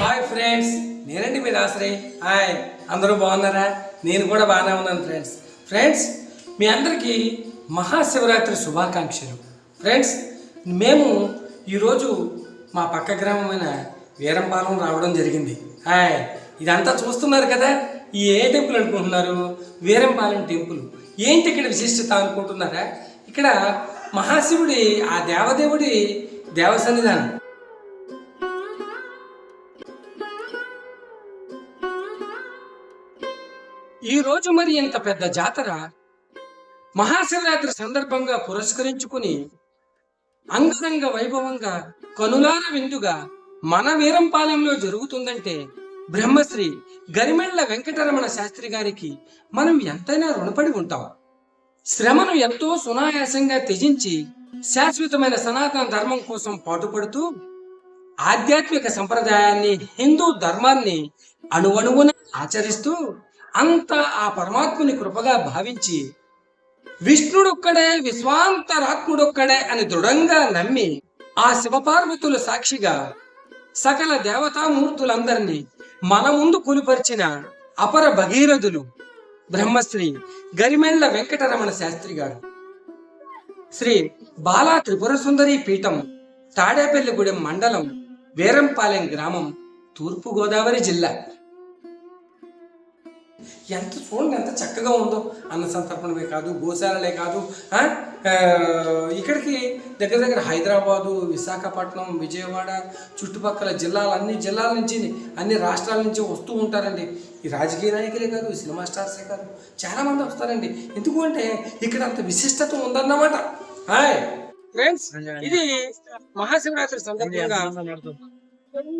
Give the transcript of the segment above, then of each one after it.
Hi friends నేనండి మీ Dasari. Hi అందరూ బాగున్నారా? నేను కూడా బాగానే ఉన్నాను ఫ్రెండ్స్ ఫ్రెండ్స్ మీ అందరికీ మహాశివరాత్రి శుభాకాంక్షలు. ఫ్రెండ్స్ మేము ఈరోజు మా పక్క గ్రామమైన వీరంపాలెం రావడం జరిగింది. హాయ్ ఇదంతా చూస్తున్నారు కదా? ఈ ఏ టెంపుల్ అనుకుంటున్నారు? వీరంపాలెం టెంపుల్. ఏంటి ఇక్కడ విశిష్టత అనుకుంటున్నారా? ఇక్కడ మహాశివుడి ఆ దేవదేవుడి దేవసన్నిధానం ఈ రోజు మరి ఇంత పెద్ద జాతర మహాశివరాత్రి సందర్భంగా పురస్కరించుకుని అంగరంగ వైభవంగా కనులార విందుగా మన వీరంపాలెంలో జరుగుతుందంటే బ్రహ్మశ్రీ గరిమెళ్ళ వెంకటరమణ శాస్త్రి గారికి మనం ఎంతైనా రుణపడి ఉంటాం. శ్రమను ఎంతో సునాయాసంగా త్యజించి శాశ్వతమైన సనాతన ధర్మం కోసం పాటుపడుతూ ఆధ్యాత్మిక సంప్రదాయాన్ని హిందూ ధర్మాన్ని అణువణువున ఆచరిస్తూ అంతా ఆ పరమాత్ముని కృపగా భావించి విష్ణుడొక్కడే విశ్వాంతరాత్ముడొక్కడే అని దృఢంగా నమ్మి ఆ శివపార్వతుల సాక్షిగా సకల దేవతామూర్తులందరినీ మన ముందు కొలుపరిచిన అపర భగీరథులు బ్రహ్మశ్రీ గరిమెళ్ళ వెంకటరమణ శాస్త్రి గారు. శ్రీ బాలా త్రిపుర సుందరి పీఠం తాడేపల్లిగూడెం మండలం వీరంపాలెం గ్రామం తూర్పు గోదావరి జిల్లా. ఎంత చూడండి ఎంత చక్కగా ఉందో. అన్న సంతర్పణమే కాదు గోశాలలే కాదు ఆ, ఇక్కడికి దగ్గర దగ్గర హైదరాబాదు విశాఖపట్నం విజయవాడ చుట్టుపక్కల జిల్లాలు అన్ని జిల్లాల నుంచి అన్ని రాష్ట్రాల నుంచి వస్తూ ఉంటారండి. ఈ రాజకీయ నాయకులే కాదు సినిమా స్టార్సే కాదు చాలా మంది వస్తారండి. ఎందుకు అంటే ఇక్కడ అంత విశిష్టత ఉందన్నమాట. హాయ్ ఫ్రెండ్స్ ఇది మహాశివరాత్రి సందర్భంగా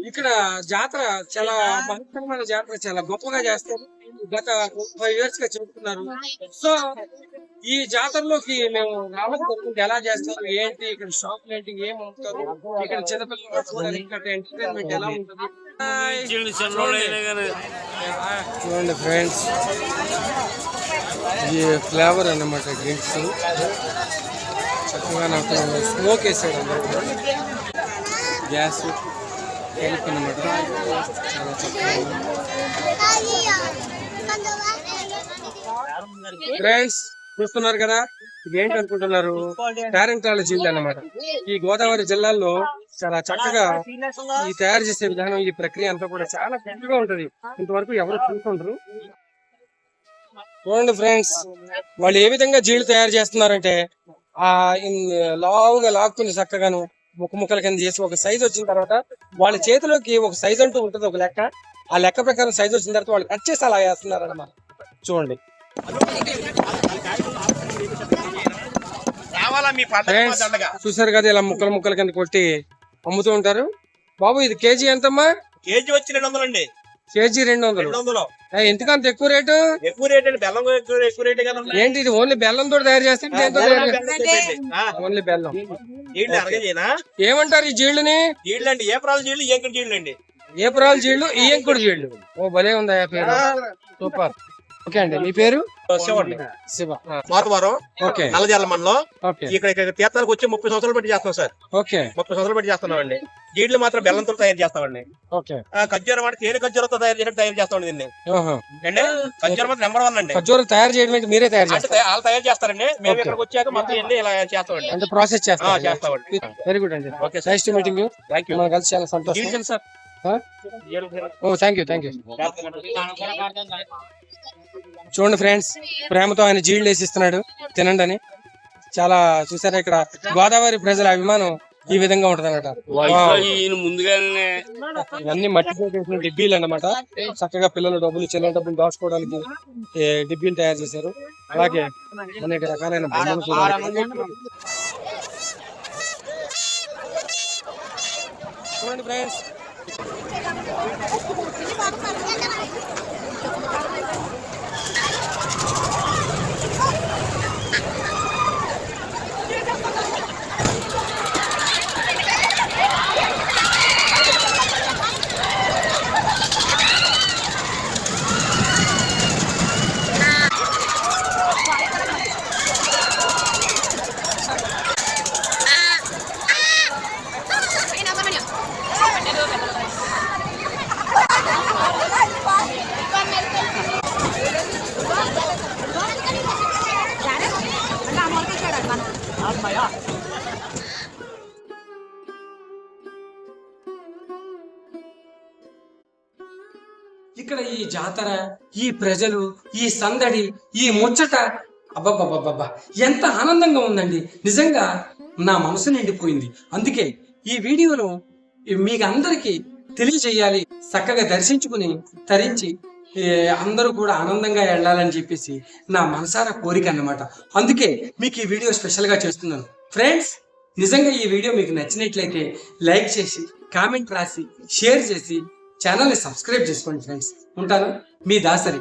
ఇక్కడ జాతర చాలా మహత్తరమైన జాతర చాలా గొప్పగా చేస్తారు. గత ఫైవ్ ఇయర్స్గా చెబుతున్నారు సో ఈ జాతరలోకి మేము రావడం జరుగుతుంది ఎలా చేస్తారు? ఏంటి? ఇక్కడ షాప్ ఏంటి? ఏం అమ్ముతారు? ఇక్కడ చిన్నపిల్లలు ఇక్కడ ఎంటర్టైన్మెంట్ ఎలా ఉంటుంది? చూడండి ఫ్రెండ్స్ ఈ ఫ్లేవర్ అన్నమాట డ్రింక్స్ చక్కగా నాకు స్మోక్ వేసాడు అందరూ. గ్యాస్. కలిపి అనమాట చాలా చక్కగా ఫ్రెండ్స్ చూస్తున్నారు కదా? ఇది ఏంటి అనుకుంటున్నారు? టారెంటాలజీ జిల్లా అన్నమాట. ఈ గోదావరి జిల్లాల్లో చాలా చక్కగా ఈ తయారు చేసే విధానం ఈ ప్రక్రియ అంతా కూడా చాలా చక్కగా ఉంటది. ఇంతవరకు ఎవరు చూసుకుంటారు చూడండి ఫ్రెండ్స్ వాళ్ళు ఏ విధంగా జీళ్ళు తయారు చేస్తున్నారంటే ఆ లావుగా లాక్కుని చక్కగాను ముక్క ముక్కల కింద చేసి ఒక సైజ్ వచ్చిన తర్వాత వాళ్ళ చేతిలోకి ఒక సైజ్ అంటూ ఉంటుంది ఒక లెక్క. ఆ లెక్క ప్రకారం సైజ్ వచ్చిన తర్వాత వాళ్ళు కట్ చేసి అలా వేస్తున్నారు అన్నమాట చూడండి చూసారు కదా ఇలా ముక్కలు ముక్కల కింద కొట్టి అమ్ముతూ ఉంటారు. బాబు ఇది కేజీ ఎంతమ్మా? కేజీ వచ్చి రెండు వందలు అండి కేజీ రెండు వందలు. ఏ, ఎందుకంత ఎక్కువ రేటు? ఎక్కువ రేట్ అండి బెల్లం ఎక్కువ ఎక్కువ రేట్ కదా ఏంటి ఇది ఓన్లీ బెల్లం తోటి తయారు చేస్తే చేస్తారు? ఓన్లీ బెల్లం. ఏమంటారు ఈ జీళ్ళని? జీళ్ళు అండి ఏ ప్రాలు జీళ్ళు? ఏం జీళ్ళు అండి ఏప్రాల్ జీళ్ళు? ఈ ఎంకుడు జీళ్ళు. ఓ భలే ఉందా పేరు. సూపర్. ఓకే అండి. మీ పేరు? శివండి శివ మాతవరం ఓకే. నల్లజల్ల ఓకే. ఇక్కడ ఇక్కడ తీర్థాలకు వచ్చి ముప్పై సంవత్సరాలు బట్టి చేస్తాం సార్. ఓకే. ముప్పై సంవత్సరాలు బట్టి చేస్తున్నాం అండి జీళ్ళు మాత్రం బెల్లంతో తయారు చేస్తామండి. ఓకే. ఖర్జూరం అంటే తేనె ఖర్జూరంతో తయారు చేసి తయారు చేస్తామండి దీన్ని. అండి ఖర్జూరం మాత్రం నెంబర్ వన్ అండి. ఖర్జూరం తయారు చేయడం మీరే తయారు అంటే చేస్తారు. వాళ్ళు తయారు చేస్తారండి. మేము. ఇక్కడికి వచ్చాక మొత్తం వెళ్ళి ఇలా చేస్తామండి. అంటే ప్రాసెస్ ఆ, చేస్తారు చేస్తామండి. వెరీ గుడ్ అండి. Okay nice to meeting you thank you మనం కలిసి చాలా సంతోషం. Sir. Oh thank you thank you చూడండి ఫ్రెండ్స్ ప్రేమతో ఆయన జీళ్ళు వేసిస్తున్నాడు. తినండి అని. చాలా చూసారా ఇక్కడ? గోదావరి ప్రజల అభిమానం ఈ విధంగా ఉంటది అనమాట ఇవన్నీ చేసిన డిబ్బీలు అనమాట చక్కగా పిల్లలు డబ్బులు చిన్న డబ్బులు దాచుకోవడానికి డిబ్బీలు తయారు చేశారు. అలాగే అనేక రకాలైన ఇక్కడ ఈ జాతర ఈ ప్రజలు ఈ సందడి ఈ ముచ్చట అబ్బబ్బబ్బబ్బా ఎంత ఆనందంగా ఉందండి. నిజంగా నా మనసు నిండిపోయింది. అందుకే ఈ వీడియోను మీకు అందరికీ తెలియజేయాలి చక్కగా దర్శించుకుని తరించి అందరూ కూడా ఆనందంగా వెళ్ళాలని చెప్పేసి నా మనసారా కోరిక అన్నమాట. అందుకే మీకు ఈ వీడియో స్పెషల్గా చేస్తున్నాను. ఫ్రెండ్స్ నిజంగా ఈ వీడియో మీకు నచ్చినట్లయితే లైక్ చేసి కామెంట్ రాసి షేర్ చేసి ఛానల్ని సబ్స్క్రైబ్ చేసుకోండి ఫ్రెండ్స్. ఉంటాను. మీ దాసరి.